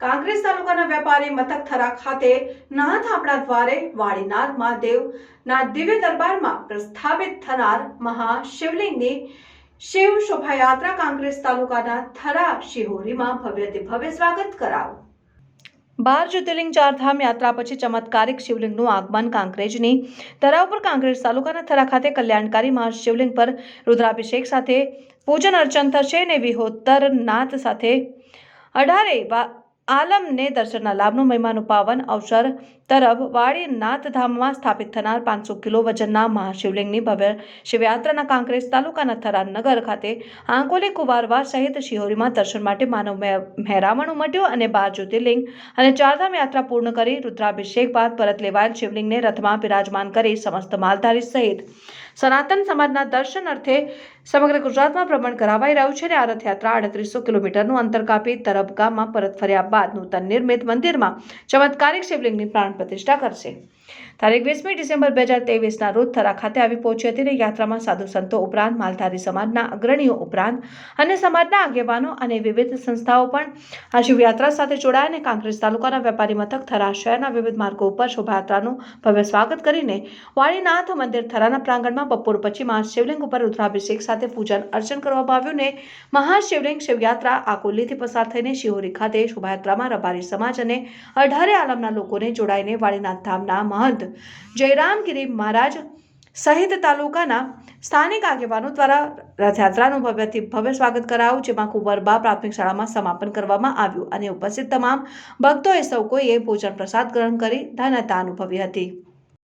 કાંગ્રેસ તાલુકાના વેપારી મથક થરા ખાતે નાથ આપણા દ્વારે વાડીનાથ મહાદેવના દિવ્ય દરબારમાં પ્રસ્થાપિત થનાર મહાશિવલિંગની શિવ શોભાયાત્રા કાંગ્રેસ તાલુકાના થરા શિહોરીમાં ભવ્યથી ભવ્ય સ્વાગત કરાવ. બાર જ્યોતિર્લિંગ ચારધામ યાત્રા પછી ચમત્કારિક શિવલિંગનું આગમન કાંકરેજની તરાવ પર કાંકરેજ તાલુકાના થરા ખાતે કલ્યાણકારી મહાશિવલિંગ પર રુદ્રાભિષેક સાથે પૂજન અર્ચન થશે અને વિહોત્તર નાથ સાથે અઢારે આલમને દર્શનના લાભનો મહિમાનું પાવન અવસર તરફ વાડી નાથધામમાં સ્થાપિત થનાર પાંચસો કિલો વજનના મહાશિવલિંગની ભવ્ય શિવયાત્રાના કાંકરેજ તાલુકાના થરાનગર ખાતે આંકોલી કુવારવા સહિત શિહોરીમાં દર્શન માટે માનવ મહેરામણ ઉમટ્યું અને બાર જ્યોતિર્લિંગ અને ચારધામ યાત્રા પૂર્ણ કરી રુદ્રાભિષેક બાદ પરત લેવાયેલ શિવલિંગને રથમાં બિરાજમાન કરી સમસ્ત માલધારી સહિત સનાતન સમાજના દર્શન અર્થે સમગ્ર ગુજરાતમાં ભ્રમણ કરાવાઈ રહ્યું છે અને આ રથયાત્રા આડત્રીસો કિલોમીટરનું અંતર કાપી ગામમાં પરત ફર્યા બાદ નૂતન નિર્મિત મંદિરમાં ચમત્કારિક શિવલિંગની પ્રાણ પ્રતિષ્ઠા કરશે. તારીખ વીસમી ડિસેમ્બર બે હજાર તેવીસના રોજ થરા ખાતે આવી પહોંચી હતી અને યાત્રામાં સાધુ સંતો ઉપરાંત માલધારી સમાજના અગ્રણીઓ ઉપરાંત અને સમાજના આગેવાનો અને વિવિધ સંસ્થાઓ પણ આ શિવયાત્રા સાથે જોડાયા અને કાંકરેજ તાલુકાના વેપારી મથક થરા શહેરના વિવિધ માર્ગો ઉપર શોભાયાત્રાનું ભવ્ય સ્વાગત કરીને વાળીનાથ મંદિર થરાના પ્રાંગણમાં બપોર પછી મહાશિવલિંગ ઉપર રુદ્રાભિષેક સાથે પૂજન અર્ચન કરવામાં આવ્યું ને મહાશિવલિંગ શિવયાત્રા આકોલીથી પસાર થઈને શિહોરી ખાતે શોભાયાત્રામાં રબારી સમાજ અને અઢારે આલમના લોકોને જોડાઈને વાળીનાથ ધામના મહંત. જયરામગીરી મહારાજ સહિત તાલુકાના સ્થાનિક આગેવાનો દ્વારા રથયાત્રાનું ભવ્યથી ભવ્ય સ્વાગત કરાયું, જેમાં કુંવરબા પ્રાથમિક શાળામાં સમાપન કરવામાં આવ્યું અને ઉપસ્થિત તમામ ભક્તોએ સૌ કોઈએ ભોજન પ્રસાદ ગ્રહણ કરી ધન્યતા અનુભવી હતી.